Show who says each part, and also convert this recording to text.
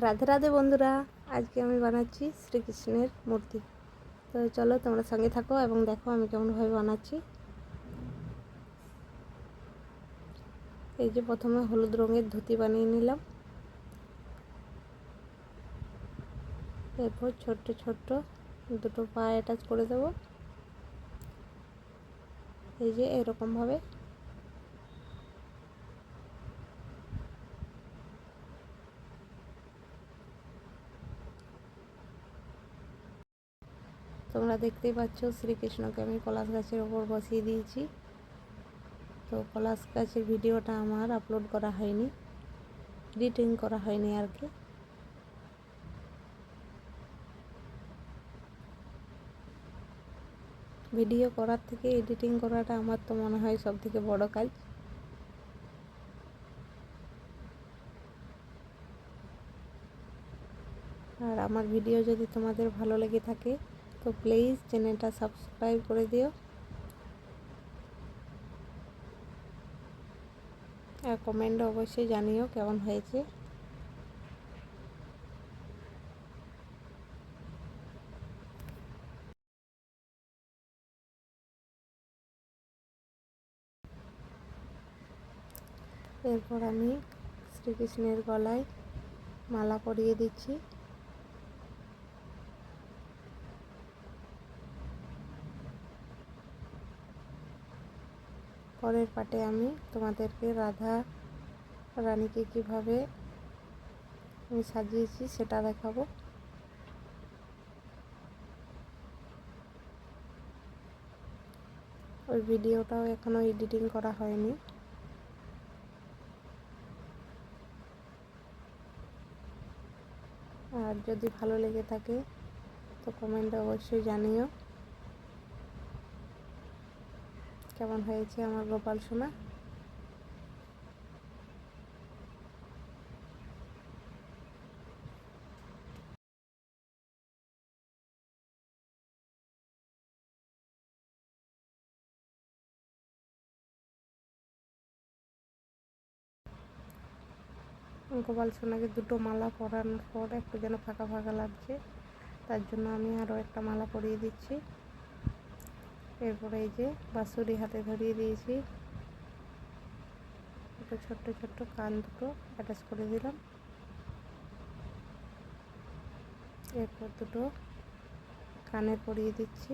Speaker 1: রাধে রাধে বন্ধুরা, আজকে আমি বানাচ্ছি শ্রীকৃষ্ণের মূর্তি। তো চলো তোমরা সঙ্গে থাকো এবং দেখো আমি কেমনভাবে বানাচ্ছি। এই যে প্রথমে হলুদ রঙের ধুতি বানিয়ে নিলাম। এরপর ছোট্ট ছোট্ট দুটো পা অ্যাটাচ করে দেবো। এই যে এরকমভাবে তোমরা দেখতেই পাচ্ছ, শ্রীকৃষ্ণকে আমি পলাশ গাছের ওপর বসিয়ে দিয়েছি। তো পলাশ গাছের ভিডিওটা আমার আপলোড করা হয়নি এডিটিং করা হয়নি আর কি। ভিডিও করার থেকে এডিটিং করাটা আমার তো মনে হয় সব থেকে বড় কাজ। আর আমার ভিডিও যদি তোমাদের ভালো লেগে থাকে তো প্লিজ চ্যানেলটা সাবস্ক্রাইব করে দিও। আর কমেন্টে অবশ্যই জানিও কেমন হয়েছে। এরপর আমি শ্রীকৃষ্ণের গলায় মালা পরিয়ে দিচ্ছি। পরের পাটে আমি তোমাদেরকে রাধা রানীকে কীভাবে আমি সাজিয়েছি সেটা দেখাবো। ওই ভিডিওটাও এখনও এডিটিং করা হয়নি। আর যদি ভালো লেগে থাকে, তো কমেন্টে অবশ্যই জানিও। কেমন হয়েছে আমার গোপাল সোনা? গোপাল সোনাকে দুটো মালা পরানোর পর একটু যেন ফাঁকা ফাঁকা লাগছে, তার জন্য আমি আরও একটা মালা পরিয়ে দিচ্ছি। এরপরে এই যে বাঁশুরি হাতে ধরিয়ে দিয়েছি। দুটো ছোট্ট ছোট্ট কান দুটো অ্যাটাচ করে দিলাম। এরপর দুটো কানে পরিয়ে দিচ্ছি।